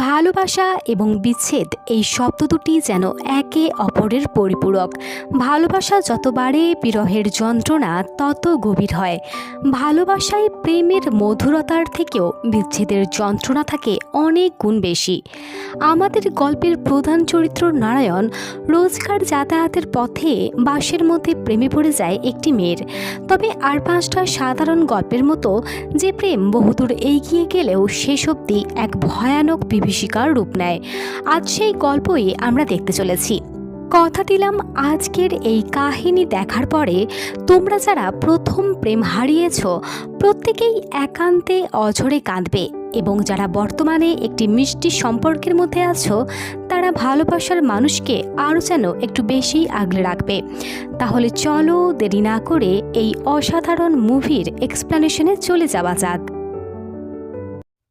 ভালোবাসা এবং বিচ্ছেদ এই শব্দ দুটি যেন একে অপরের পরিপূরক। ভালোবাসা যত বাড়ে বিরহের যন্ত্রণা, তত গভীর হয়। ভালোবাসায় প্রেমের মধুরতার থেকেও বিচ্ছেদের যন্ত্রণা থাকে অনেক গুণ বেশি। আমাদের গল্পের প্রধান চরিত্র নারায়ণ রোজকার যাতায়াতের পথে বাসের মধ্যে প্রেমে পড়ে যায় একটি মেয়ের। তবে আর পাঁচটা সাধারণ গল্পের মতো যে প্রেম বহুদূর এগিয়ে গেলেও শেষ অবধি এক ভয়ানক বিভীষিকার রূপ নেয়। আজ সেই গল্পই আমরা দেখতে চলেছি। কথা দিলাম আজকের এই কাহিনী দেখার পরে তোমরা যারা প্রথম প্রেম হারিয়েছ, প্রত্যেকেই একান্তে অঝরে কাঁদবে এবং যারা বর্তমানে একটি মিষ্টি সম্পর্কের মধ্যে আছো, তারা ভালোবাসার মানুষকে আরও যেন একটু বেশি আগলে রাখবে। তাহলে চলো দেরি না করে এই অসাধারণ মুভির এক্সপ্লানেশনে চলে যাওয়া যাক।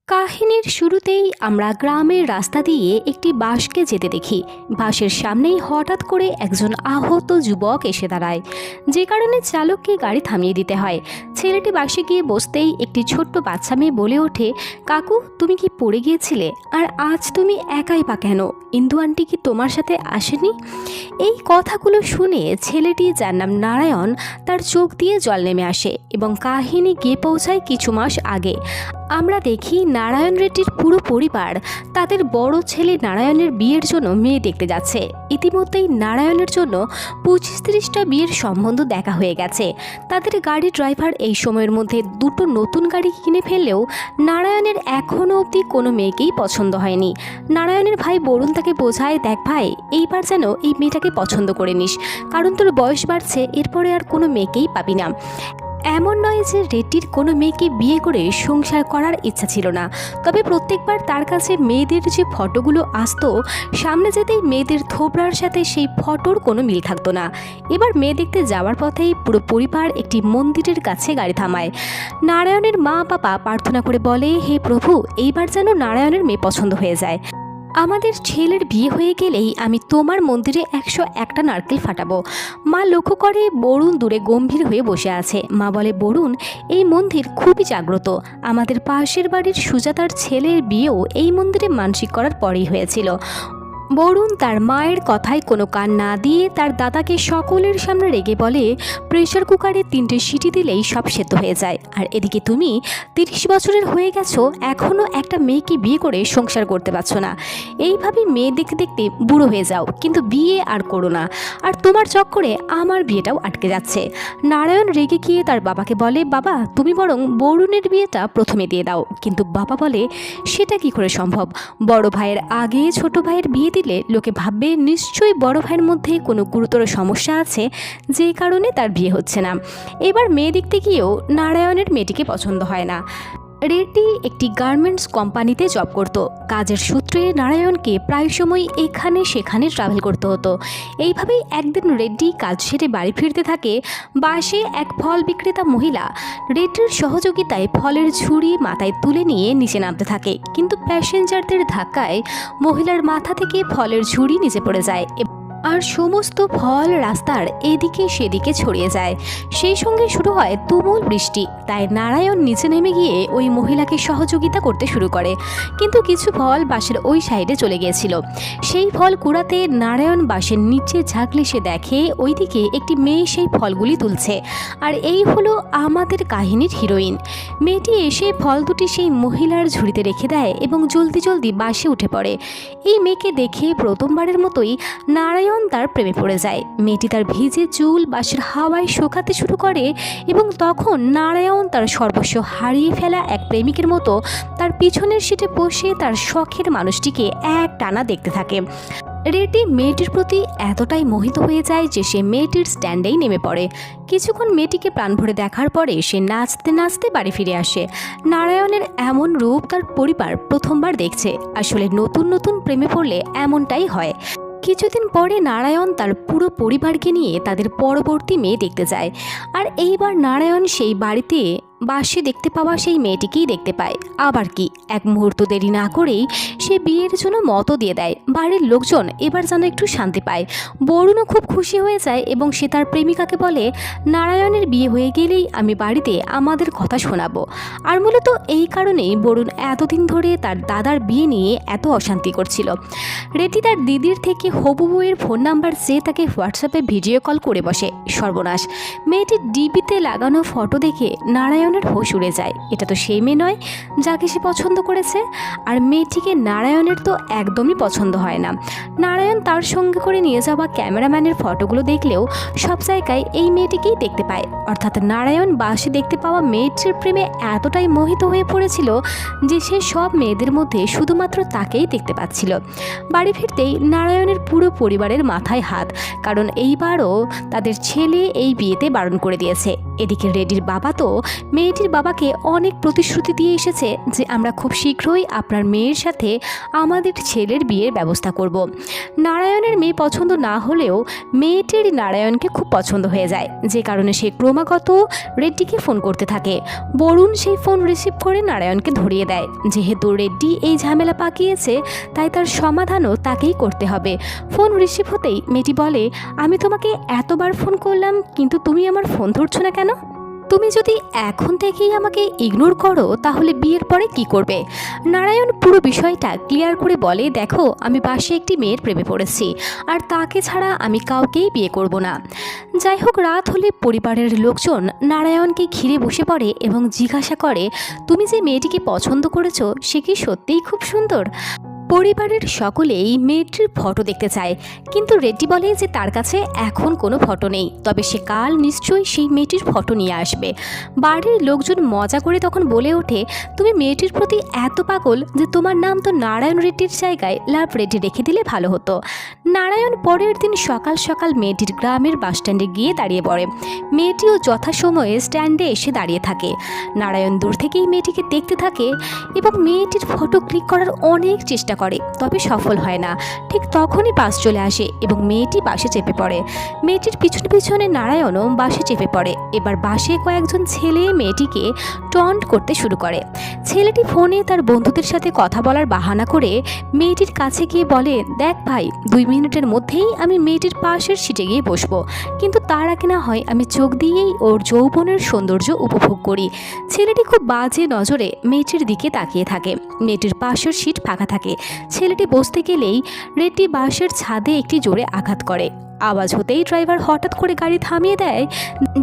কাহিনীর শুরুতেই আমরা গ্রামের রাস্তা দিয়ে একটি বাসকে যেতে দেখি। বাসের সামনেই হঠাৎ করে একজন আহত যুবক এসে দাঁড়ায়। যে কারণে চালককে গাড়ি থামিয়ে দিতে হয়। ছেলেটি বাসে গিয়ে বসতেই একটি ছোট্ট বাচ্চা মেয়ে বলে ওঠে, কাকু, তুমি কি পড়ে গিয়েছিলে? আর আজ তুমি একাই বা কেন? ইন্দু আন্টি কি তোমার সাথে আসেনি? এই কথাগুলো শুনে ছেলেটি, যার নাম নারায়ণ, তার চোখ দিয়ে জল নেমে আসে এবং কাহিনী গিয়ে পৌঁছায় কিছু মাস আগে। আমরা দেখি নারায়ণ রেড্ডির পুরো পরিবার তাদের বড় ছেলে নারায়ণের বিয়ের জন্য মেয়ে দেখতে যাচ্ছে। ইতিমধ্যেই নারায়ণের জন্য পঁচিশ তিরিশটা বিয়ের সম্বন্ধ দেখা হয়ে গেছে। তাদের গাড়ি ড্রাইভার এই সময়ের মধ্যে দুটো নতুন গাড়ি কিনে ফেললেও নারায়ণের এখনও অবধি কোনো মেয়েকেই পছন্দ হয়নি। নারায়ণের ভাই বরুণ তাকে বোঝায়, দেখ ভাই, এইবার যেন এই মেয়েটাকে পছন্দ করে নিস, কারণ তোর বয়স বাড়ছে, এরপরে আর কোনো মেয়েকেই পাবি না। এমন নয় যে রেড্ডির কোনো মেয়েকে বিয়ে করে সংসার করার ইচ্ছা ছিল না। তবে প্রত্যেকবার তার কাছে মেয়েদের যে ফটোগুলো আসতো, সামনে যেতেই মেয়েদের থোবড়ার সাথে সেই ফটোর কোনো মিল থাকতো না। এবার মেয়ে দেখতে যাওয়ার পথেই পুরো পরিবার একটি মন্দিরের কাছে গাড়ি থামায়। নারায়ণের মা বাবা প্রার্থনা করে বলে, হে প্রভু, এইবার যেন নারায়ণের মেয়ে পছন্দ হয়ে যায়। আমাদের ছেলের বিয়ে হয়ে গেলেই আমি তোমার মন্দিরে একশো একটা নারকেল ফাটাবো। মা লক্ষ্য করে বরুণ দূরে গম্ভীর হয়ে বসে আছে। মা বলে, বরুণ, এই মন্দির খুবই জাগ্রত। আমাদের পাশের বাড়ির সুজাতার ছেলের বিয়েও এই মন্দিরে মানসিক করার পরেই হয়েছিল। বরুণ তার মায়ের কথায় কোনো কান না দিয়ে তার দাদাকে সকলের সামনে রেগে বলে প্রেশার কুকারে তিনটে সিটি দিলেই সব সেদ্ধ হয়ে যায়। আর এদিকে তুমি তিরিশ বছরের হয়ে গেছো এখনও একটা মেয়েকে বিয়ে করে সংসার করতে পারছ না। এইভাবে মেয়ে দেখতে দেখতে বুড়ো হয়ে যাও, কিন্তু বিয়ে আর করো না। আর তোমার চক্করে আমার বিয়েটাও আটকে যাচ্ছে। নারায়ণ রেগে গিয়ে তার বাবাকে বলে, বাবা, তুমি বরং বরুণের বিয়েটা প্রথমে দিয়ে দাও। কিন্তু বাবা বলে, সেটা কি করে সম্ভব? বড় ভাইয়ের আগে ছোট ভাইয়ের বিয়ে দিলে লোকে ভাববে নিশ্চয়ই বড় ভাইয়ের মধ্যে কোনো গুরুতর সমস্যা আছে, যে কারণে তার বিয়ে হচ্ছে না। এবার মেয়ে দেখতে গিয়েও নারায়ণের মেয়েটিকে পছন্দ হয় না। রেড্ডি একটি গার্মেন্টস কোম্পানিতে জব করত। কাজের সূত্রে নারায়ণকে প্রায় সময় এখানে সেখানে ট্রাভেল করতে হতো। এইভাবেই একদিন রেড্ডি কাজ সেরে বাড়ি ফিরতে থাকে বাসে এক ফল বিক্রেতা মহিলা। রেড্ডির সহযোগিতায় ফলের ঝুড়ি মাথায় তুলে নিয়ে নিচে নামতে থাকে। কিন্তু প্যাসেঞ্জারদের ধাক্কায় মহিলার মাথা থেকে ফলের ঝুড়ি নিচে পড়ে যায়। আর সমস্ত ফল রাস্তার এদিকে সেদিকে ছড়িয়ে যায়। সেই সঙ্গে শুরু হয় তুমুল বৃষ্টি। তাই নারায়ণ নিচে নেমে গিয়ে ওই মহিলাকে সহযোগিতা করতে শুরু করে। কিন্তু কিছু ফল বাসের ওই সাইডে চলে গিয়েছিল। সেই ফল কুড়াতে নারায়ণ বাসের নিচে ঝাঁকলে সে দেখে ওইদিকে একটি মেয়ে সেই ফলগুলি তুলছে। আর এই হলো আমাদের কাহিনীর হিরোইন। মেয়েটি এসে ফল দুটি সেই মহিলার ঝুড়িতে রেখে দেয় এবং জলদি জলদি বাসে উঠে পড়ে। এই মেয়েকে দেখে প্রথমবারের মতোই নারায়ণ তার প্রেমে পড়ে যায়। মেয়েটি তার ভিজে চুল বাসের হাওয়ায় শোকাতে শুরু করে এবং তখন নারায়ণ তার সর্বস্ব হারিয়ে ফেলা এক প্রেমিকের মতো তার পিছনের সিটে বসে তার শখের মানুষটিকে এক টানা দেখতে থাকে। রেডি মেয়েটির প্রতি এতটাই মোহিত হয়ে যায় যে সে মেয়েটির স্ট্যান্ডেই নেমে পড়ে। কিছুক্ষণ মেয়েটিকে প্রাণ ভরে দেখার পরে সে নাচতে নাচতে বাড়ি ফিরে আসে। নারায়ণের এমন রূপ তার পরিবার প্রথমবার দেখছে। আসলে নতুন নতুন প্রেমে পড়লে এমনটাই হয়। কিছুদিন পরে নারায়ণ তার পুরো পরিবারকে নিয়ে তাদের পরবর্তী মেয়ে দেখতে যায়। আর এইবার নারায়ণ সেই বাড়িতে বাসে দেখতে পাওয়া সেই মেয়েটিকেই দেখতে পায়। আবার কি? এক মুহূর্ত দেরি না করেই সে বিয়ের জন্য মতো দিয়ে দেয়। বাড়ির লোকজন এবার যেন একটু শান্তি পায়। বরুণও খুব খুশি হয়ে যায় এবং সে তার প্রেমিকাকে বলে, নারায়ণের বিয়ে হয়ে গেলেই আমি বাড়িতে আমাদের কথা শোনাবো। আর মূলত এই কারণেই বরুণ এতদিন ধরে তার দাদার বিয়ে নিয়ে এত অশান্তি করছিল। রেটি তার দিদির থেকে হবু বউয়ের ফোন নাম্বার চেয়ে তাকে হোয়াটসঅ্যাপে ভিডিও কল করে বসে। সর্বনাশ। মেয়েটির ডিবিতে লাগানো ফটো দেখে নারায়ণের হোশ উড়ে যায়। এটা তো সেই মেয়ে নয়, যাকে সে পছন্দ করেছে। আর মেয়েটিকে নারায়ণের তো একদমই পছন্দ হয় না। নারায়ণ তার সঙ্গে করে নিয়ে যাওয়া ক্যামেরাম্যানের ফটোগুলো দেখলেও সব জায়গায় এই মেয়েটিকেই দেখতে পায়। অর্থাৎ নারায়ণ বাসে দেখতে পাওয়া মেয়েটির প্রেমে এতটাই মোহিত হয়ে পড়েছিল যে সে সব মেয়েদের মধ্যে শুধুমাত্র তাকেই দেখতে পাচ্ছিল। বাড়ি ফিরতেই নারায়ণের পুরো পরিবারের মাথায় হাত, কারণ এইবারও তাদের ছেলে এই বিয়েতে বারণ করে দিয়েছে। এদিকে রেডির বাবা তো মেয়েটির বাবাকে অনেক প্রতিশ্রুতি দিয়ে এসেছে যে আমরা খুব শীঘ্রই আপনার মেয়ের সাথে আমাদের ছেলের বিয়ের ব্যবস্থা করব। নারায়ণের মেয়ে পছন্দ না হলেও মেয়েটির নারায়ণকে খুব পছন্দ হয়ে যায়। যে কারণে সে ক্রমাগত রেড্ডিকে ফোন করতে থাকে। বরুণ সেই ফোন রিসিভ করে নারায়ণকে ধরিয়ে দেয়। যেহেতু রেড্ডি এই ঝামেলা পাকিয়েছে, তাই তার সমাধানও তাকেই করতে হবে। ফোন রিসিভ হতেই মেয়েটি বলে, আমি তোমাকে এতবার ফোন করলাম, কিন্তু তুমি আমার ফোন ধরছো না কেন? তুমি যদি এখন থেকেই আমাকে ইগনোর করো, তাহলে বিয়ের পরে কি করবে? নারায়ণ পুরো বিষয়টা ক্লিয়ার করে বলে, দেখো, আমি পাশে একটি মেয়ের প্রেমে পড়েছি, আর তাকে ছাড়া আমি কাউকেই বিয়ে করব না। যাই হোক, রাত হলে পরিবারের লোকজন নারায়ণকে ঘিরে বসে পড়ে এবং জিজ্ঞাসা করে, তুমি যে মেয়েটিকে পছন্দ করেছ, সে কি সত্যিই খুব সুন্দর? পরিবারের সকলেই মেয়েটির ফটো দেখতে চায়। কিন্তু রেড্ডি বলে যে তার কাছে এখন কোনো ফটো নেই। তবে সে কাল নিশ্চয়ই সেই মেয়েটির ফটো নিয়ে আসবে। বাড়ির লোকজন মজা করে তখন বলে ওঠে, তুমি মেয়েটির প্রতি এত পাগল যে তোমার নাম তো নারায়ণ রেড্ডির জায়গায় লাভ রেড্ডি রেখে দিলে ভালো হতো। নারায়ণ পরের দিন সকাল সকাল মেয়েটির গ্রামের বাসস্ট্যান্ডে গিয়ে দাঁড়িয়ে পড়ে। মেয়েটিও যথাসময়ে স্ট্যান্ডে এসে দাঁড়িয়ে থাকে। নারায়ণ দূর থেকেই মেয়েটিকে দেখতে থাকে এবং মেয়েটির ফটো ক্লিক করার অনেক চেষ্টা করে, তবে সফল হয় না। ঠিক তখনই বাস চলে আসে এবং মেয়েটি বাসে চেপে পড়ে। মেয়েটির পিছনে পিছনে নারায়ণও বাসে চেপে পড়ে। এবার বাসে কয়েকজন ছেলে মেয়েটিকে টন্ট করতে শুরু করে। ছেলেটি ফোনে তার বন্ধুদের সাথে কথা বলার বাহানা করে মেয়েটির কাছে গিয়ে বলে, দেখ ভাই, দুই মিনিটের মধ্যেই আমি মেয়েটির পাশের সিটে গিয়ে বসবো। কিন্তু তার আগে না হয় আমি চোখ দিয়েই ওর যৌবনের সৌন্দর্য উপভোগ করি। ছেলেটি খুব বাজে নজরে মেয়েটির দিকে তাকিয়ে থাকে। মেয়েটির পাশের সিট ফাঁকা থাকে। ছেলেটি বসতে গেলেই রেড্ডি বাঁশের ছাদে একটি জোরে আঘাত করে। আওয়াজ হতেই ড্রাইভার হঠাৎ করে গাড়ি থামিয়ে দেয়,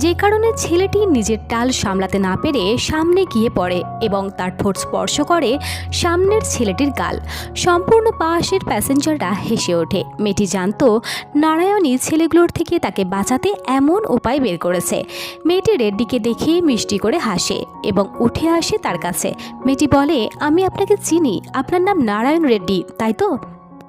যে কারণে ছেলেটি নিজের টাল সামলাতে না পেরে সামনে গিয়ে পড়ে এবং তার ঠোঁট স্পর্শ করে সামনের ছেলেটির গাল। সম্পূর্ণ পাশের প্যাসেঞ্জাররা হেসে ওঠে। মেয়েটি জানত নারায়ণী ছেলেগুলোর থেকে তাকে বাঁচাতে এমন উপায় বের করেছে। মেয়েটি রেড্ডিকে দেখে মিষ্টি করে হাসে এবং উঠে আসে তার কাছে। মেয়েটি বলে, আমি আপনাকে চিনি। আপনার নাম নারায়ণ রেড্ডি, তাই তো?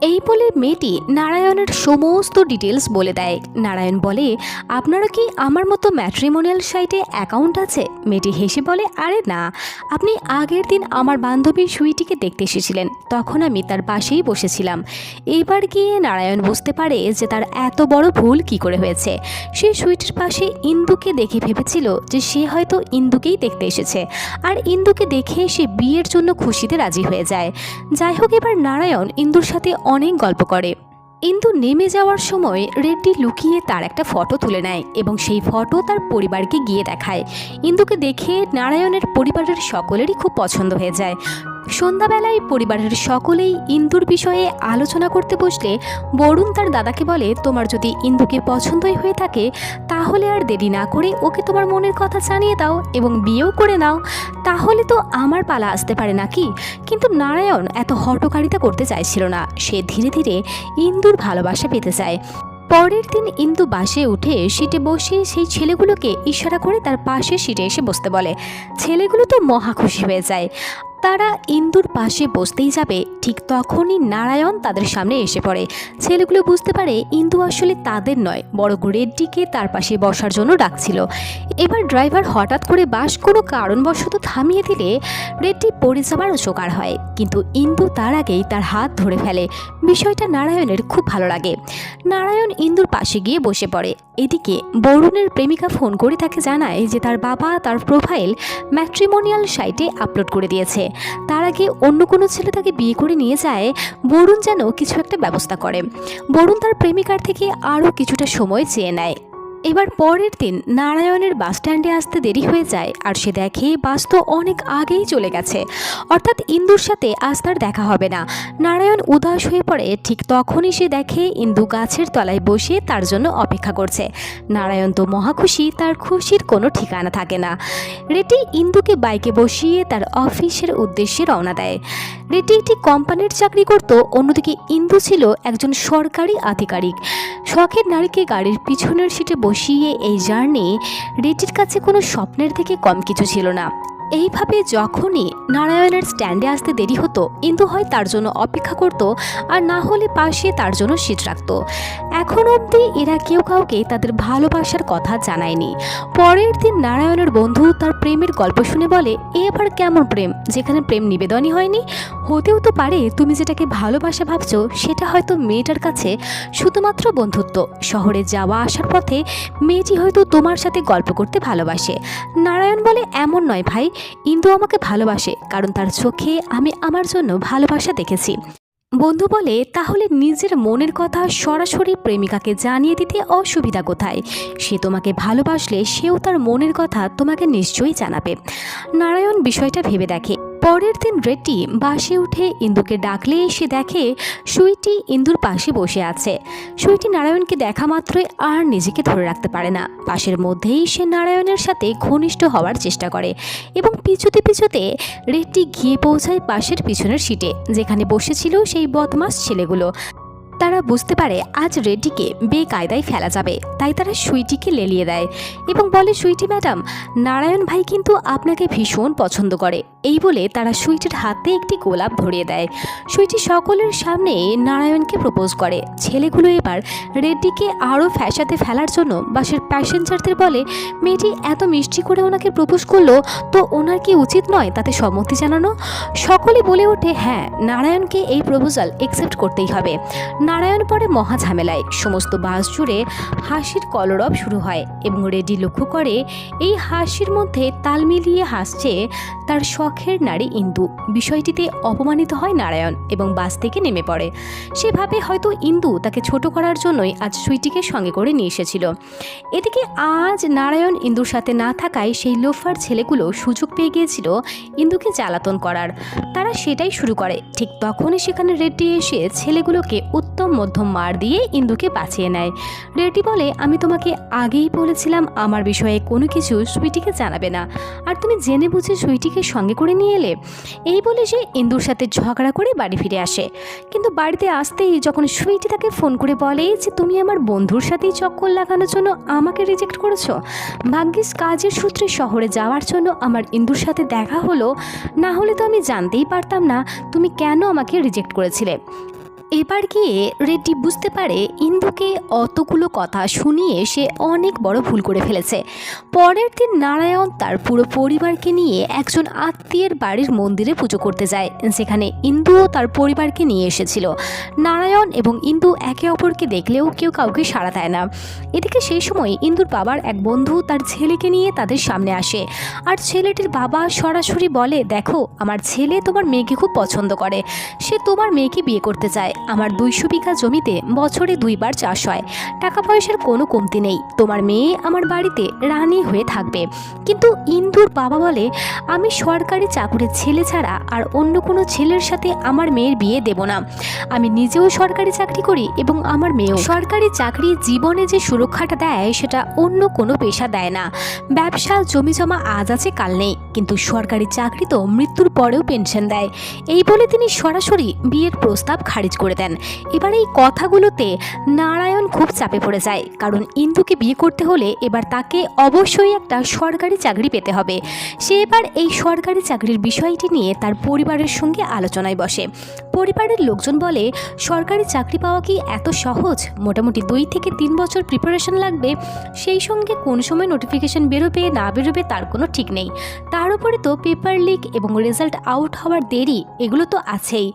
এই বলে মেয়েটি নারায়ণের সমস্ত ডিটেলস বলে দেয়। নারায়ণ বলে আপনারা কি আমার মতো ম্যাট্রিমোনিয়াল সাইটে অ্যাকাউন্ট আছে? মেয়েটি হেসে বলে, আরে না। আপনি আগের দিন আমার বান্ধবী সুইটিকে দেখতে এসেছিলেন। তখন আমি তার পাশেই বসেছিলাম। এইবার গিয়ে নারায়ণ বুঝতে পারে যে তার এত বড় ভুল কি করে হয়েছে। সে সুইটির পাশে ইন্দুকে দেখে ভেবেছিল যে সে হয়তো ইন্দুকেই দেখতে এসেছে। আর ইন্দুকে দেখে সে বিয়ের জন্য খুশিতে রাজি হয়ে যায়। যাই হোক, এবার নারায়ণ ইন্দুর সাথে অনেক গল্প করে। ইন্দু নেমে যাওয়ার সময় রেড্ডি লুকিয়ে তার একটা ফটো তুলে নেয় এবং সেই ফটো তার পরিবারকে গিয়ে দেখায়। ইন্দুকে দেখে নারায়ণের পরিবারের সকলেরই খুব পছন্দ হয়ে যায়। সন্ধ্যাবেলায় পরিবারের সকলেই ইন্দুর বিষয়ে আলোচনা করতে বসলে বরুণ তার দাদাকে বলে, তোমার যদি ইন্দুকে পছন্দই হয়ে থাকে, তাহলে আর দেরি না করে ওকে তোমার মনের কথা জানিয়ে দাও এবং বিয়েও করে নাও। তাহলে তো আমার পালা আসতে পারে নাকি? কিন্তু নারায়ণ এত হটকারিতা করতে চাইছিল না। সে ধীরে ধীরে ইন্দুর ভালোবাসা পেতে চায়। পরের দিন ইন্দু বাসে উঠে সিটে বসে সেই ছেলেগুলোকে ইশারা করে তার পাশে সিটে এসে বসতে বলে। ছেলেগুলো তো মহা খুশি হয়ে যায়। তারা ইন্দুর পাশে বসতেই যাবে, ঠিক তখনই নারায়ণ তাদের সামনে এসে পড়ে। ছেলেগুলো বুঝতে পারে ইন্দু আসলে তাদের নয়, বড় রেড্ডিকে তার পাশে বসার জন্য ডাকছিল। এবার ড্রাইভার হঠাৎ করে বাস কোনো কারণবশত থামিয়ে দিলে রেড্ডি পড়ে যাবার জোগাড় হয়। কিন্তু ইন্দু তার আগেই তার হাত ধরে ফেলে। বিষয়টা নারায়ণের খুব ভালো লাগে। নারায়ণ ইন্দুর পাশে গিয়ে বসে পড়ে। এদিকে বরুণের প্রেমিকা ফোন করে তাকে জানায় যে তার বাবা তার প্রোফাইল ম্যাট্রিমোনিয়াল সাইটে আপলোড করে দিয়েছে। তার আগে অন্য কোনো ছেলে তাকে বিয়ে করে নিয়ে যায়, বরুণ যেন কিছু একটা ব্যবস্থা করে। বরুণ তার প্রেমিকার থেকে আরও কিছুটা সময় চেয়ে নেয়। এবার পরের দিন নারায়ণের বাস স্ট্যান্ডে আসতে দেরি হয়ে যায় আর সে দেখে বাস তো অনেক আগেই চলে গেছে। অর্থাৎ ইন্দুর সাথে আজ তার দেখা হবে না। নারায়ণ উদাস হয়ে পড়ে, ঠিক তখনই সে দেখে ইন্দু গাছের তলায় বসে তার জন্য অপেক্ষা করছে। নারায়ণ তো মহাখুশি তার খুশির কোনো ঠিকানা থাকে না। রেটি ইন্দুকে বাইকে বসিয়ে তার অফিসের উদ্দেশ্যে রওনা দেয়। রেটি একটি কোম্পানির চাকরি করত, অন্যদিকে ইন্দু ছিল একজন সরকারি আধিকারিক। শখের নারীকে গাড়ির পিছনের সিটে বসিয়ে এই জার্নি রেটির কাছে কোনো স্বপ্নের থেকে কম কিছু ছিল না। এইভাবে যখনই নারায়ণের স্ট্যান্ডে আসতে দেরি হতো, ইন্দু হয় তার জন্য অপেক্ষা করত আর না হলে পাশে তার জন্য সিট রাখত। এখন অবধি এরা কেউ কাউকে তাদের ভালোবাসার কথা জানায়নি। পরের দিন নারায়ণের বন্ধু তার প্রেমের গল্প শুনে বলে, এ আবার কেমন প্রেম? যেখানে প্রেম নিবেদনই হয়নি? হতেও তো পারে তুমি যেটাকে ভালোবাসা ভাবছ, সেটা হয়তো মেয়েটার কাছে শুধুমাত্র বন্ধুত্ব। শহরে যাওয়া আসার পথে মেয়েটি হয়তো তোমার সাথে গল্প করতে ভালোবাসে। নারায়ণ বলে, এমন নয় ভাই ইন্দু আমাকে ভালোবাসে, কারণ তার চোখে আমি আমার জন্য ভালোবাসা দেখেছি। বন্ধু বলে, তাহলে নিজের মনের কথা সরাসরি প্রেমিকাকে জানিয়ে দিতে অসুবিধা কোথায়? সে তোমাকে ভালোবাসলে সেও তার মনের কথা তোমাকে নিশ্চয়ই জানাবে। নারায়ণ বিষয়টা ভেবে দেখে। পরের দিন রেড্ডি বাসে উঠে ইন্দুকে ডাকলে এসে দেখে সুইটি ইন্দুর পাশে বসে আছে। সুইটি নারায়ণকে দেখা মাত্রই আর নিজেকে ধরে রাখতে পারে না। পাশের মধ্যেই সে নারায়ণের সাথে ঘনিষ্ঠ হওয়ার চেষ্টা করে এবং পিছুতে পিছুতে রেড্ডি গিয়ে পৌঁছায় পাশের পিছনের সিটে, যেখানে বসেছিল সেই বদমাস ছেলেগুলো। তারা বুঝতে পারে আজ রেড্ডিকে বেকায়দায় ফেলা যাবে, তাই তারা সুইটিকে লেলিয়ে দেয় এবং বলে, সুইটি ম্যাডাম, নারায়ণ ভাই কিন্তু আপনাকে ভীষণ পছন্দ করে। এই বলে তারা সুইটির হাতে একটি গোলাপ ধরিয়ে দেয়। সুইটি সকলের সামনে নারায়ণকে প্রপোজ করে। ছেলেগুলো এবার রেড্ডিকে আরও ফ্যাসাতে ফেলার জন্য বাসের প্যাসেঞ্জারদের বলে, মেয়েটি এত মিষ্টি করে ওনাকে প্রপোজ করল, তো ওনার কি উচিত নয় তাতে সম্মতি জানানো? সকলে বলে ওঠে হ্যাঁ নারায়ণকে এই প্রপোজাল একসেপ্ট করতেই হবে। নারায়ণ পরে মহা ঝামেলায়। সমস্ত বাস জুড়ে হাসির কলরব শুরু হয় এবং রেডি লক্ষ্য করে এই হাসির মধ্যে তাল মিলিয়ে হাসছে তার শখের নারী ইন্দু। বিষয়টিতে অপমানিত হয় নারায়ণ এবং বাস থেকে নেমে পড়ে। সেভাবে হয়তো ইন্দু তাকে ছোট করার জন্যই আজ সুইটিকে সঙ্গে করে নিয়ে এসেছিল। এদিকে আজ নারায়ণ ইন্দুর সাথে না থাকায় সেই লোফার ছেলেগুলো সুযোগ পেয়ে গিয়েছিল ইন্দুকে জ্বালাতন করার। তারা সেটাই শুরু করে। ঠিক তখনই সেখানে রেড্ডি এসে ছেলেগুলোকে উত্তম মধ্যম মার দিয়ে ইন্দুকে বাঁচিয়ে নেয়। রেড্ডি বলে, আমি তোমাকে আগেই বলেছিলাম আমার বিষয়ে কোনো কিছু সুইটিকে জানাবে না। আর তুমি জেনে বুঝে সুইটিকে সঙ্গে করে নিয়ে এলে? এই বলে সে ইন্দুর সাথে ঝগড়া করে বাড়ি ফিরে আসে। কিন্তু বাড়িতে আসতেই যখন সুইটি তাকে ফোন করে বলে যে, তুমি আমার বন্ধুর সাথেই চক্কর লাগানোর জন্য আমাকে রিজেক্ট করেছ? ভাগ্যিস কাজের সূত্রে শহরে যাওয়ার জন্য আমার ইন্দুর সাথে দেখা হলো। না হলে তো আমি জানতেই পারতাম না তুমি কেন আমাকে রিজেক্ট করেছিলে। এবার গিয়ে রেড্ডি বুঝতে পারে ইন্দুকে অতগুলো কথা শুনিয়ে সে অনেক বড় ভুল করে ফেলেছে। পরের দিন নারায়ণ তার পুরো পরিবারকে নিয়ে একজন আত্মীয়ের বাড়ির মন্দিরে পুজো করতে যায় সেখানে ইন্দুও তার পরিবারকে নিয়ে এসেছিল। নারায়ণ এবং ইন্দু একে অপরকে দেখলেও কেউ কাউকে সাড়া দেয় না। এদিকে সেই সময় ইন্দুর বাবার এক বন্ধু তার ছেলেকে নিয়ে তাদের সামনে আসে। আর ছেলেটির বাবা সরাসরি বলে, দেখো, আমার ছেলে তোমার মেয়েকে খুব পছন্দ করে। সে তোমার মেয়েকে বিয়ে করতে চায়। আমার দুইশো বিঘা জমিতে বছরে দুইবার চাষ হয়। টাকা পয়সার কোনো কমতি নেই। তোমার মেয়ে আমার বাড়িতে রানী হয়ে থাকবে। কিন্তু ইন্দুর বাবা বলে, আমি সরকারি চাকুরের ছেলে ছাড়া আর অন্য কোনো ছেলের সাথে আমার মেয়ের বিয়ে দেব না। আমি নিজেও সরকারি চাকরি করি এবং আমার মেয়েও। সরকারি চাকরি জীবনে যে সুরক্ষাটা দেয়, সেটা অন্য কোনো পেশা দেয় না। ব্যবসা জমি জমা আজ আছে, কাল নেই। কিন্তু সরকারি চাকরি তো মৃত্যুর পরেও পেনশন দেয়। এই বলে তিনি সরাসরি বিয়ের প্রস্তাব খারিজ করে করে দেন। এবার এই কথাগুলোতে নারায়ণ খুব চাপে পড়ে যায়, কারণ ইন্দুকে বিয়ে করতে হলে এবার তাকে অবশ্যই একটা সরকারি চাকরি পেতে হবে। সে এবার এই সরকারি চাকরির বিষয়টি নিয়ে তার পরিবারের সঙ্গে আলোচনায় বসে। পরিবারের লোকজন বলে, সরকারি চাকরি পাওয়া কি এত সহজ? মোটামুটি দুই থেকে তিন বছর প্রিপারেশন লাগবে। সেই সঙ্গে কোন সময় নোটিফিকেশন বেরোবে, না বেরোবে তার কোনো ঠিক নেই। তার উপরে তো পেপার লিক এবং রেজাল্ট আউট হওয়ার দেরি, এগুলো তো আছেই।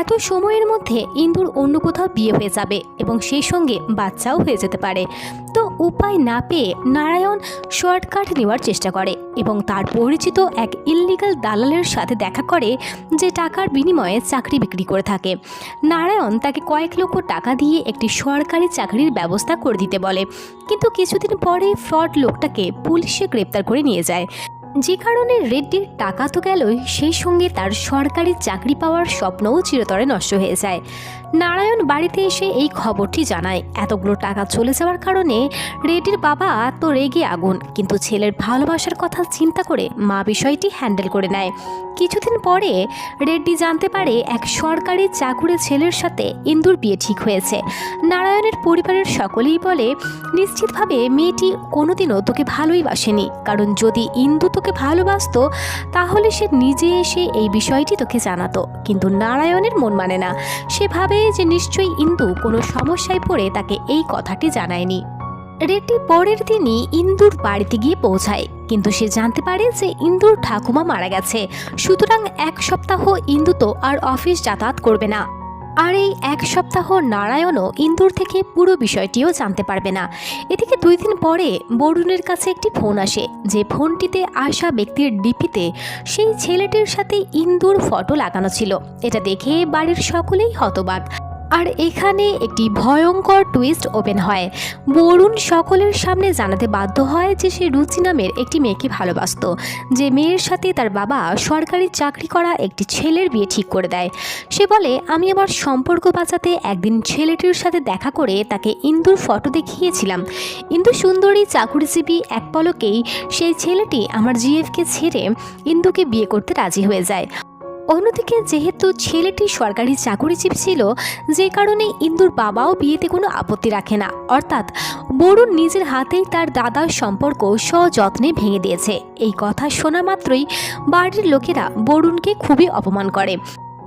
এত সময়ের মধ্যে ইন্দুর অন্য কোথাও বিয়ে হয়ে যাবে এবং সেই সঙ্গে বাচ্চাও হয়ে যেতে পারে। তো উপায় না পেয়ে নারায়ণ শর্টকাট নেওয়ার চেষ্টা করে এবং তার পরিচিত এক ইল্লিগাল দালালের সাথে দেখা করে যে টাকার বিনিময়ে চাকরি বিক্রি করে থাকে। নারায়ণ তাকে কয়েক লক্ষ টাকা দিয়ে একটি সরকারি চাকরির ব্যবস্থা করে দিতে বলে। কিন্তু কিছুদিন পরে ফ্রড লোকটাকে পুলিশে গ্রেপ্তার করে নিয়ে যায়। যে কারণে রেড্ডির টাকা তো গেলই, সেই সঙ্গে তার সরকারি চাকরি পাওয়ার স্বপ্নও চিরতরে নষ্ট হয়ে যায়। নারায়ণ বাড়িতে এসে এই খবরটি জানায়। এতগুলো টাকা চলে যাওয়ার কারণে রেড্ডির বাবা তো রেগে আগুন, কিন্তু ছেলের ভালোবাসার কথা চিন্তা করে মা বিষয়টি হ্যান্ডেল করে নেয়। কিছুদিন পরে রেড্ডি জানতে পারে এক সরকারি চাকুরে ছেলের সাথে ইন্দুর বিয়ে ঠিক হয়েছে। নারায়ণের পরিবারের সকলেই বলে, নিশ্চিতভাবে মেয়েটি কোনোদিনও তোকে ভালোই বাসেনি, কারণ যদি ইন্দু তোকে ভালোবাসতো, তাহলে সে নিজে এসে এই বিষয়টি তোকে জানাতো। কিন্তু নারায়ণের মন মানে না। সে ভাবে যে নিশ্চয়ই ইন্দু কোনো সমস্যায় পড়ে তাকে এই কথাটি জানায়নি। রেড্ডি পরের দিনই ইন্দুর বাড়িতে গিয়ে পৌঁছায়। কিন্তু সে জানতে পারে যে ইন্দুর ঠাকুমা মারা গেছে। সুতরাং এক সপ্তাহ ইন্দু তো আর অফিস যাতায়াত করবে না। আর এই এক সপ্তাহ নারায়ণও ইন্দুর থেকে পুরো বিষয়টিও জানতে পারবে না। এদিকে দুই দিন পরে বরুণের কাছে একটি ফোন আসে। যে ফোনটিতে আসা ব্যক্তির ডিপিতে সেই ছেলেটির সাথে ইন্দুর ফটো লাগানো ছিল। এটা দেখে বাড়ির সকলেই হতবাক। আর এখানে একটি ভয়ঙ্কর টুইস্ট ওপেন হয়। বরুণ সকলের সামনে জানাতে বাধ্য হয় যে সে রুচি নামের একটি মেয়েকে ভালোবাসত। যে মেয়ের সাথে তার বাবা সরকারি চাকরি করা একটি ছেলের বিয়ে ঠিক করে দেয়। সে বলে, আমি আমার সম্পর্ক বাঁচাতে একদিন ছেলেটির সাথে দেখা করে তাকে ইন্দুর ফটো দেখিয়েছিলাম। ইন্দু সুন্দরী চাকুরিজীবী এক পলকেই সেই ছেলেটি আমার জিএফকে ছেড়ে ইন্দুকে বিয়ে করতে রাজি হয়ে যায়। অন্যদিকে যেহেতু ছেলেটি সরকারি চাকুরিজীবী ছিল, যে কারণে ইন্দুর বাবাও বিয়েতে কোনো আপত্তি রাখে না। অর্থাৎ বরুণ নিজের হাতেই তার দাদার সম্পর্ক সযত্নে ভেঙে দিয়েছে। এই কথা শোনা মাত্রই বাড়ির লোকেরা বরুণকে খুবই অপমান করে।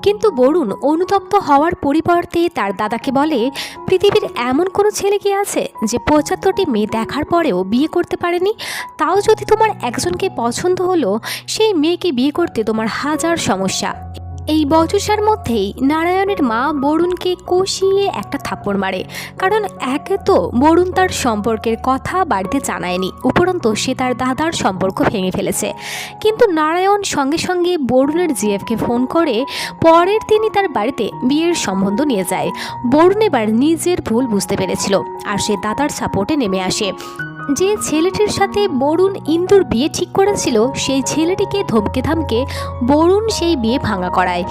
কিন্তু বরুণ অনুতপ্ত হওয়ার পরিবর্তে তার দাদাকে বলে, পৃথিবীর এমন কোনো ছেলে কি আছে যে পঁচাত্তরটি মেয়ে দেখার পরেও বিয়ে করতে পারেনি? তাও যদি তোমার একজনকে পছন্দ হলো, সেই মেয়েকে বিয়ে করতে তোমার হাজার সমস্যা। এই বচসার মধ্যেই নারায়ণের মা বরুণকে কষিয়ে একটা থাপ্পড় মারে। কারণ একে তো বরুণ তার সম্পর্কের কথা বাড়িতে জানায়নি, উপরন্ত সে তার দাদার সম্পর্ক ভেঙে ফেলেছে। কিন্তু নারায়ণ সঙ্গে সঙ্গে বরুণের জিএফকে ফোন করে, পরের দিনই তার বাড়িতে বিয়ের সম্বন্ধ নিয়ে যায়। বরুণ এবার নিজের ভুল বুঝতে পেরেছিল, আর সে দাদার সাপোর্টে নেমে আসে। যে ছেলেটির সাথে বরুণ ইন্দুর বিয়ে ঠিক করেছিল, সেই ছেলেটিকে ধমকে ধামকে বরুণ সেই বিয়ে ভাঙা করায়।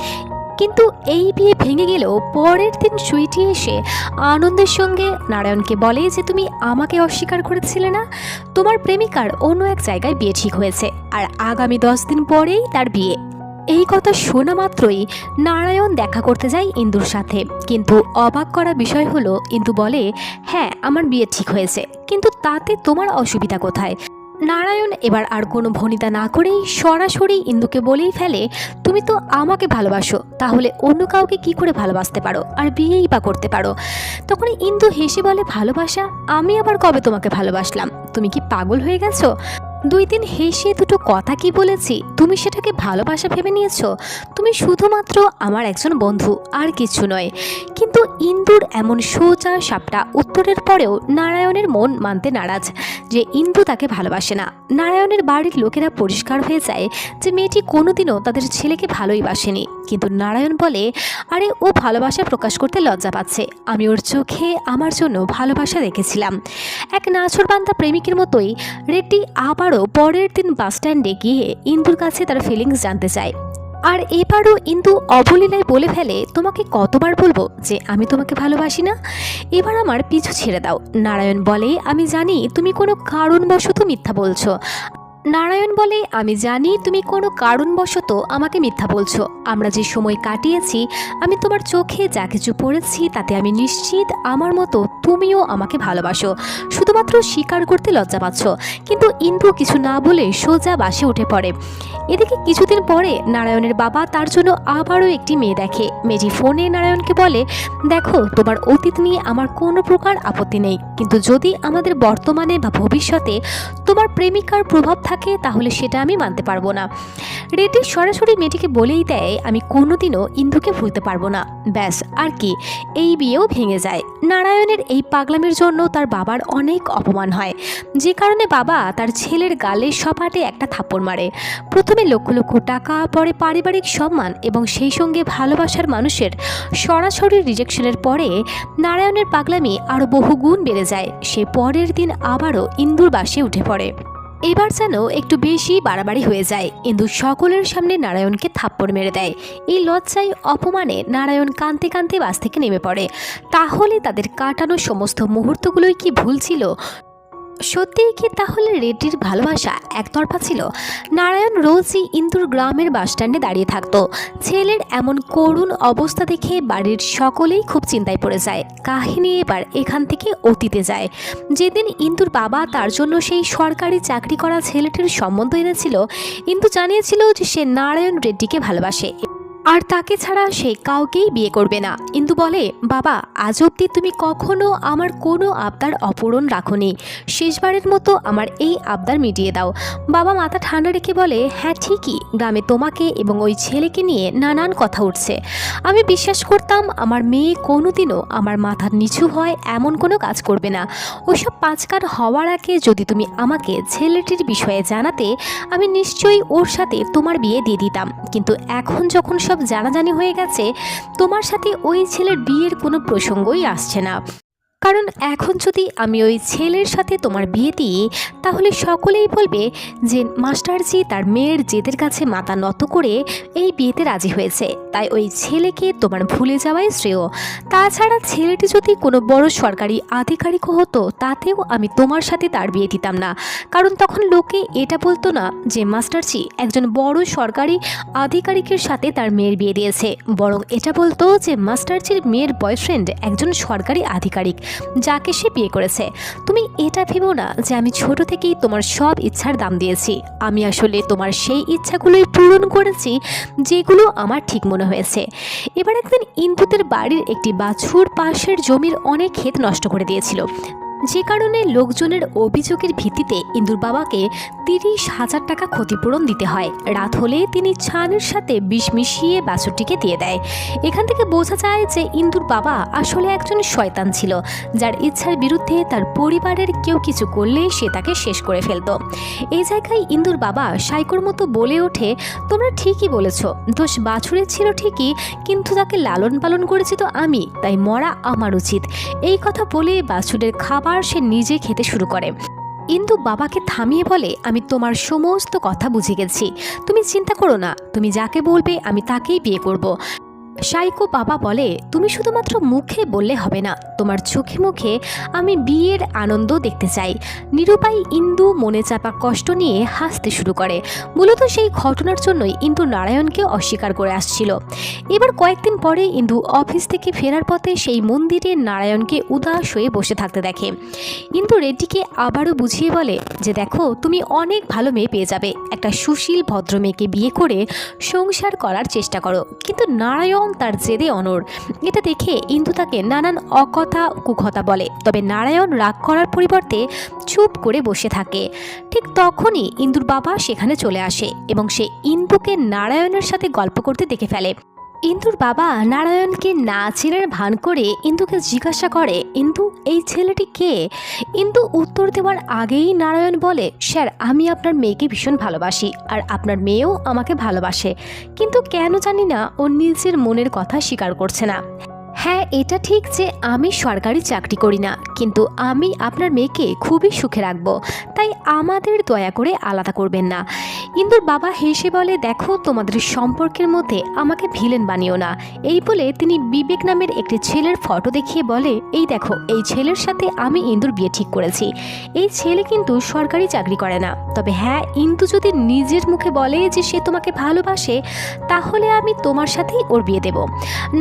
কিন্তু এই বিয়ে ভেঙে গেলেও পরের দিন সুইটি এসে আনন্দের সঙ্গে নারায়ণকে বলে যে, তুমি আমাকে অস্বীকার করেছিলে না? তোমার প্রেমিকার অন্য এক জায়গায় বিয়ে ঠিক হয়েছে। আর আগামী দশ দিন পরেই তার বিয়ে। এই কথা শোনা মাত্রই নারায়ণ দেখা করতে যায় ইন্দুর সাথে। কিন্তু অবাক করা বিষয় হলো, ইন্দু বলে হ্যাঁ আমার বিয়ে ঠিক হয়েছে, কিন্তু তাতে তোমার অসুবিধা কোথায়? নারায়ণ এবার আর কোনো ভনিতা না করেই সরাসরি ইন্দুকে বলেই ফেলে, তুমি তো আমাকে ভালোবাসো, তাহলে অন্য কাউকে কি করে ভালোবাসতে পারো? আর বিয়েই বা করতে পারো? তখন ইন্দু হেসে বলে, ভালোবাসা? আমি আবার কবে তোমাকে ভালোবাসলাম? তুমি কি পাগল হয়ে গেছো? দুই দিন হেসে দুটো কথা কি বলেছি? তুমি সেটাকে ভালোবাসা ভেবে নিয়েছো? তুমি শুধুমাত্র আমার একজন বন্ধু, আর কিছু নয়। কিন্তু ইন্দুর এমন সোজা সাপটা উত্তরের পরেও নারায়ণের মন মানতে নারাজ যে ইন্দু তাকে ভালোবাসে না। নারায়ণের বাড়ির লোকেরা পরিষ্কার হয়ে যায় যে মেয়েটি কোনোদিনও তাদের ছেলেকে ভালোই বাসেনি। কিন্তু নারায়ণ বলে, আরে, ও ভালোবাসা প্রকাশ করতে লজ্জা পাচ্ছে। আমি ওর চোখে আমার জন্য ভালোবাসা রেখেছিলাম। এক নাছরবান্ধা প্রেমিকের মতোই রেড্ডি আবারও পরের দিন বাসস্ট্যান্ডে গিয়ে ইন্দুর কাছে তার ফিলিংস জানতে চায়। আর এবারও ইন্দু অবলীলায় বলে ফেলে, তোমাকে কতবার বলব যে আমি তোমাকে ভালোবাসি না? এবার আমার পিছু ছেড়ে দাও। নারায়ণ বলে, আমি জানি তুমি কোনো কারণবশত মিথ্যা বলছো। নারায়ণ বলে, আমি জানি তুমি কোনো কারণবশত আমাকে মিথ্যা বলছো। আমরা যে সময় কাটিয়েছি, আমি তোমার চোখে যা কিছু পড়েছি, তাতে আমি নিশ্চিত আমার মতো তুমিও আমাকে ভালোবাসো। শুধুমাত্র স্বীকার করতে লজ্জা পাচ্ছ। কিন্তু ইন্দু কিছু না বলে সোজা বাসে উঠে পড়ে। এদিকে কিছুদিন পরে নারায়ণের বাবা তার জন্য আবারও একটি মেয়ে দেখে। মেয়েটি ফোনে নারায়ণকে বলে, দেখো, তোমার অতীত নিয়ে আমার কোনো প্রকার আপত্তি নেই। কিন্তু যদি আমাদের বর্তমানে বা ভবিষ্যতে তোমার প্রেমিকার প্রভাব থাকে তাহলে সেটা আমি মানতে পারব না। রেডি সরাসরি মেয়েটিকে বলেই দেয়, আমি কোনোদিনও ইন্দুকে ভুলতে পারব না। ব্যাস, আর কি, এই বিয়েও ভেঙে যায়। নারায়ণের এই পাগলামের জন্য তার বাবার অনেক অপমান হয়। যে কারণে বাবা তার ছেলের গালে সপাটে একটা থাপ্পড় মারে। প্রথমে লক্ষ লক্ষ টাকা, পরে পারিবারিক সম্মান এবং সেই সঙ্গে ভালোবাসার মানুষের সরাসরি রিজেকশনের পরে নারায়ণের পাগলামি আরও বহুগুণ বেড়ে যায়। সে পরের দিন আবারও ইন্দুর বাসে উঠে পড়ে। এবার যেন একটু বেশি বাড়াবাড়ি হয়ে যায়। ইন্দু সকলের সামনে নারায়ণকে থাপ্পড় মেরে দেয়। এই লজ্জায় অপমানে নারায়ণ কাঁদতে কাঁদতে বাস থেকে নেমে পড়ে। তাহলে তাদের কাটানো সমস্ত মুহূর্তগুলোই কি ভুল ছিল? সত্যিই কি তাহলে রেড্ডির ভালোবাসা একতরফা ছিল? নারায়ণ রোজই ইন্দুর গ্রামের বাসস্ট্যান্ডে দাঁড়িয়ে থাকতো। ছেলের এমন করুণ অবস্থা দেখে বাড়ির সকলেই খুব চিন্তায় পড়ে যায়। কাহিনী এবার এখান থেকে অতীতে যায়। যেদিন ইন্দুর বাবা তার জন্য সেই সরকারি চাকরি করা ছেলেটির সম্বন্ধ এনেছিল, ইন্দু জানিয়েছিল যে সে নারায়ণ রেড্ডিকে ভালোবাসে। আর তাকে ছাড়া সে কাউকেই বিয়ে করবে না। ইন্দু বলে, বাবা, আজ অব্দি তুমি কখনো আমার কোনো আবদার অপূরণ রাখনি। শেষবারের মতো আমার এই আবদার মিটিয়ে দাও। বাবা মাথা ঠান্ডা রেখে বলে হ্যাঁ ঠিকই। গ্রামে তোমাকে এবং ওই ছেলেকে নিয়ে নানান কথা উঠছে। আমি বিশ্বাস করতাম আমার মেয়ে কোনোদিনও আমার মাথার নিচু হয় এমন কোনো কাজ করবে না। ওইসব পাঁচকার হওয়ার আগে যদি তুমি আমাকে ছেলেটির বিষয়ে জানাতে, আমি নিশ্চয়ই ওর সাথে তোমার বিয়ে দিয়ে দিতাম। কিন্তু এখন যখন সব জানাজানি হয়ে গেছে তোমার সাথে ওই ছেলের বিয়ের কোনো প্রসঙ্গই আসছে না। কারণ এখন যদি আমি ওই ছেলের সাথে তোমার বিয়ে দিই, তাহলে সকলেই বলবে যে মাস্টারজি তার মেয়ের জেদের কাছে মাথা নত করে এই বিয়েতে রাজি হয়েছে। তাই ওই ছেলেকে তোমার ভুলে যাওয়াই শ্রেয়। তাছাড়া ছেলেটি যদি কোনো বড় সরকারি আধিকারিকও হতো, তাতেও আমি তোমার সাথে তার বিয়ে দিতাম না। কারণ তখন লোকে এটা বলতো না যে মাস্টারজি একজন বড় সরকারি আধিকারিকের সাথে তার মেয়ের বিয়ে দিয়েছে। বরং এটা বলতো যে মাস্টারজির মেয়ের বয়ফ্রেন্ড একজন সরকারি আধিকারিক। যাকে সে বিয়ে করেছে। তুমি এটা ভেবো না যে আমি ছোট থেকেই তোমার সব ইচ্ছার দাম দিয়েছি। আমি আসলে তোমার সেই ইচ্ছাগুলোই পূরণ করেছি যেগুলো আমার ঠিক মনে হয়েছে। এবার একদিন ইন্দুতের বাড়ির একটি বাছুর পাশের জমির অনেক ক্ষেত নষ্ট করে দিয়েছিল। যে কারণে লোকজনের অভিযোগের ভিত্তিতে ইন্দুর বাবাকে তিরিশ হাজার টাকা ক্ষতিপূরণ দিতে হয়। রাত হলে তিনি ছানের সাথে বিষ মিশিয়ে বাছুরটিকে দিয়ে দেয়। এখান থেকে বোঝা যায় যে ইন্দুর বাবা আসলে একজন শয়তান ছিল, যার ইচ্ছার বিরুদ্ধে তার পরিবারের কেউ কিছু করলে সে তাকে শেষ করে ফেলত। এই জায়গায় ইন্দুর বাবা সাইকোর মতো বলে ওঠে, তোমরা ঠিকই বলেছ, দোষ বাছুরের ছিল ঠিকই, কিন্তু তাকে লালন পালন করেছি তো আমি, তাই মরা আমার উচিত। এই কথা বলে বাছুরের খাবার সে নিজে খেতে শুরু করে। ইন্দু বাবাকে থামিয়ে বলে, আমি তোমার সমস্ত কথা বুঝে গেছি। তুমি চিন্তা করো না। তুমি যাকে বলবে, আমি তাকেই বিয়ে করব। সাইকো বাবা বলে, তুমি শুধুমাত্র মুখে বললে হবে না, তোমার চোখে মুখে আমি বিয়ের আনন্দ দেখতে চাই। নিরুপায় ইন্দু মনে চাপা কষ্ট নিয়ে হাসতে শুরু করে। মূলত সেই ঘটনার জন্যই ইন্দু নারায়ণকে অস্বীকার করে আসছিল। এবার কয়েকদিন পরে ইন্দু অফিস থেকে ফেরার পথে সেই মন্দিরে নারায়ণকে উদাস হয়ে বসে থাকতে দেখে। ইন্দু রেড্ডিকে আবারও বুঝিয়ে বলে যে, দেখো, তুমি অনেক ভালো মেয়ে পেয়ে যাবে। একটা সুশীল ভদ্র মেয়েকে বিয়ে করে সংসার করার চেষ্টা করো। কিন্তু নারায়ণ তার জেদে অনর এটা দেখে ইন্দু তাকে নানান অকথা কুকথা বলে। তবে নারায়ণ রাগ করার পরিবর্তে চুপ করে বসে থাকে। ঠিক তখনই ইন্দুর বাবা সেখানে চলে আসে এবং সে ইন্দুকে নারায়ণের সাথে গল্প করতে দেখে ফেলে। ইন্দুর বাবা নারায়ণকে না চেনার ভান করে ইন্দুকে জিজ্ঞাসা করে, ইন্দু, এই ছেলেটি কে? ইন্দু উত্তর দেওয়ার আগেই নারায়ণ বলে, স্যার, আমি আপনার মেয়েকে ভীষণ ভালোবাসি আর আপনার মেয়েও আমাকে ভালোবাসে। কিন্তু কেন জানি না, ও নিজের মনের কথা স্বীকার করছে না। হ্যাঁ এটা ঠিক যে আমি সরকারি চাকরি করি না, কিন্তু আমি আপনার মেয়েকে খুবই সুখে রাখব, তাই আমাদের দয়া করে আলাদা করবেন না। ইন্দুর বাবা হেসে বলে, দেখো, তোমাদের সম্পর্কের মধ্যে আমাকে ভিলেন বানিও না। এই বলে তিনি বিবেক নামের একটি ছেলের ফটো দেখিয়ে বলে, এই দেখো, এই ছেলের সাথে আমি ইন্দুর বিয়ে ঠিক করেছি। এই ছেলে কিন্তু সরকারি চাকরি করে না। তবে হ্যাঁ ইন্দু যদি নিজের মুখে বলে যে সে তোমাকে ভালোবাসে, তাহলে আমি তোমার সাথেই ওর বিয়ে দেব।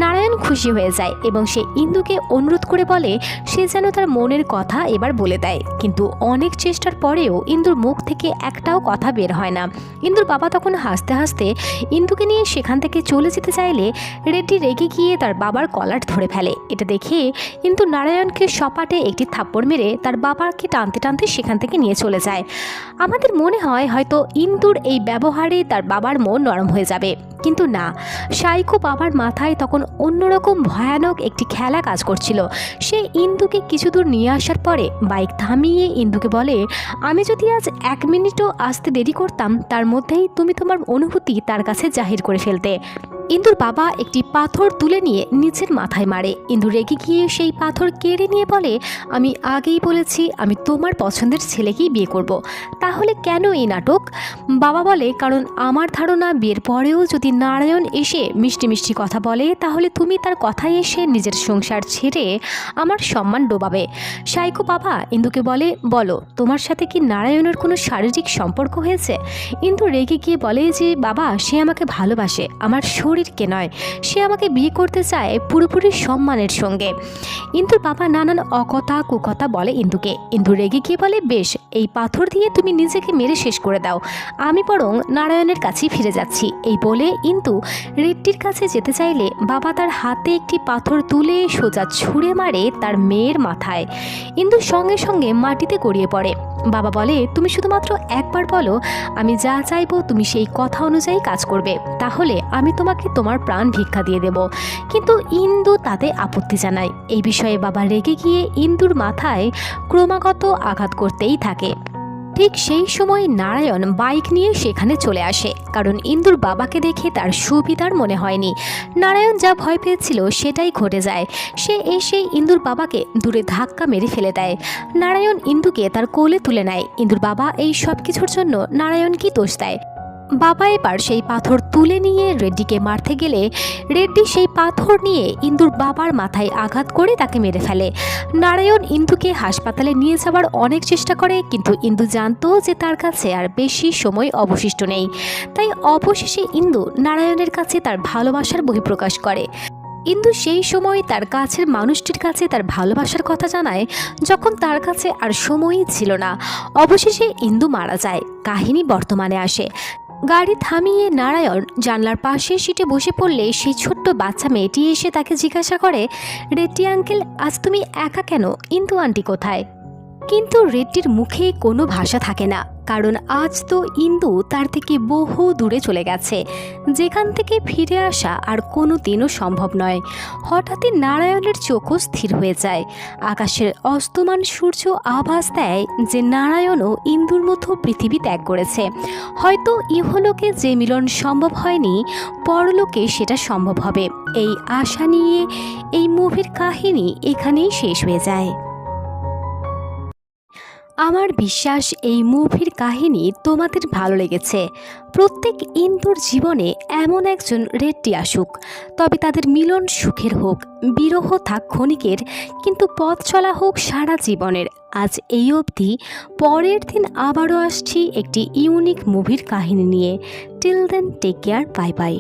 নারায়ণ খুশি হয়ে যায়। এবং সে ইন্দুকে অনুরোধ করে বলে, সে যেন তার মনের কথা এবার বলে দেয়। কিন্তু অনেক চেষ্টার পরেও ইন্দুর মুখ থেকে একটাও কথা বের হয় না। ইন্দুর বাবা তখন হাসতে হাসতে ইন্দুকে নিয়ে সেখান থেকে চলে যেতে চাইলে রেড্ডি রেগে গিয়ে তার বাবার কলার ধরে ফেলে। এটা দেখে ইন্দু নারায়ণকে সপাটে একটি থাপ্পড় মেরে তার বাবাকে টানতে টানতে সেখান থেকে নিয়ে চলে যায়। আমাদের মনে হয় হয়তো ইন্দুর এই ব্যবহারে তার বাবার মন নরম হয়ে যাবে। কিন্তু না, সাইকো বাবার মাথায় তখন অন্যরকম ভয়ানক একটি খেলা কাজ করছিল। সে ইন্দুকে কিছু দূর নিয়ে আসার পরে বাইক থামিয়ে ইন্দুকে বলে, আমি যদি আজ এক মিনিটও আসতে দেরি করতাম, তার মধ্যেই তুমি তোমার অনুভূতি তার কাছে জাহির করে ফেলতে। ইন্দুর বাবা একটি পাথর তুলে নিয়ে নিচের মাথায় মারে। ইন্দু রেগে গিয়ে সেই পাথর কেড়ে নিয়ে বলে, আমি আগেই বলেছি আমি তোমার পছন্দের ছেলেকেই বিয়ে করব। তাহলে কেন এই নাটক? বাবা বলে, কারণ আমার ধারণা, বিয়ের পরেও যদি নারায়ণ এসে মিষ্টি মিষ্টি কথা বলে, তাহলে তুমি তার কথায় এসে নিজের সংসার ছেড়ে আমার সম্মান ডোবাবে। সাইকো বাবা ইন্দুকে বলে, বলো, তোমার সাথে কি নারায়ণের কোনো শারীরিক সম্পর্ক হয়েছে? ইন্দু রেগে গিয়ে বলে যে, বাবা, সে আমাকে ভালোবাসে, আমার শরীরকে নয়, সে আমাকে বিয়ে করতে চায় পুরোপুরি সম্মানের সঙ্গে। ইন্দুর বাবা নানান অকথা কুকথা বলে ইন্দুকে। ইন্দু রেগে গিয়ে বলে, বেশ, এই পাথর দিয়ে তুমি নিজেকে মেরে শেষ করে দাও। আমি বরং নারায়ণের কাছেই ফিরে যাচ্ছি। এই বলে ইন্দু রেড্ডির কাছে যেতে চাইলে বাবা তার হাতে একটি পাথর তুলে সোজা ছুঁড়ে মারে তার মেয়ের মাথায়। ইন্দু সঙ্গে সঙ্গে মাটিতে গড়িয়ে পড়ে। বাবা বলে, তুমি শুধুমাত্র একবার বলো, আমি যা চাইব তুমি সেই কথা অনুযায়ী কাজ করবে। তাহলে আমি তোমাকে তোমার প্রাণ ভিক্ষা দিয়ে দেব। কিন্তু ইন্দু তাতে আপত্তি জানায়। এই বিষয়ে বাবা রেগে গিয়ে ইন্দুর মাথায় ক্রমাগত আঘাত করতেই থাকে। ঠিক সেই সময় নারায়ণ বাইক নিয়ে সেখানে চলে আসে, কারণ ইন্দুর বাবাকে দেখে তার সুবিধার মনে হয়নি। নারায়ণ যা ভয় পেয়েছিল সেটাই ঘটে যায়। সে এসে ইন্দুর বাবাকে দূরে ধাক্কা মেরে ফেলে দেয়। নারায়ণ ইন্দুকে তার কোলে তুলে নেয়। ইন্দুর বাবা এই সব কিছুর জন্য নারায়ণকে দোষ দেয়? বাবা এবার সেই পাথর তুলে নিয়ে রেড্ডিকে মারতে গেলে রেড্ডি সেই পাথর নিয়ে ইন্দুর বাবার মাথায় আঘাত করে তাকে মেরে ফেলে। নারায়ণ ইন্দুকে হাসপাতালে নিয়ে যাওয়ার অনেক চেষ্টা করে, কিন্তু ইন্দু জানতো যে তার কাছে আর বেশি সময় অবশিষ্ট নেই। তাই অবশেষে ইন্দু নারায়ণের কাছে তার ভালোবাসার বহিঃপ্রকাশ করে। ইন্দু সেই সময় তার কাছের মানুষটির কাছে তার ভালোবাসার কথা জানায়, যখন তার কাছে আর সময়ই ছিল না। অবশেষে ইন্দু মারা যায়। কাহিনী বর্তমানে আসে। গাড়ি থামিয়ে নারায়ণ জানলার পাশের সিটে বসে পড়লে সেই ছোট্ট বাচ্চা মেয়েটি এসে তাকে জিজ্ঞাসা করে, রেটি আঙ্কেল, আজ তুমি একা কেন? ইন্দু আন্টি কোথায়? কিন্তু রেড্ডির মুখে কোনো ভাষা থাকে না, কারণ আজ তো ইন্দু তার থেকে বহু দূরে চলে গেছে। যেখান থেকে ফিরে আসা আর কোনো দিনও সম্ভব নয়। হঠাৎই নারায়ণের চোখও স্থির হয়ে যায়। আকাশের অস্তমান সূর্য আভাস দেয় যে নারায়ণও ইন্দুর মতো পৃথিবী ত্যাগ করেছে। হয়তো ইহলোকে যে মিলন সম্ভব হয়নি, পরলোকে সেটা সম্ভব হবে। এই আশা নিয়ে এই মুভির কাহিনী এখানেই শেষ হয়ে যায়। আমার বিশ্বাস এই মুভির কাহিনী তোমাদের ভালো লেগেছে। প্রত্যেক ইন্দুর জীবনে এমন একজন রেড্ডি আসুক, তবে তাদের মিলন সুখের হোক, বিরহ থাক ক্ষণিকের, কিন্তু পথ চলা হোক সারা জীবনের। আজ এই অবধি পরের দিন আবারও আসছি একটি ইউনিক মুভির কাহিনী নিয়ে। Till then, take care, bye bye.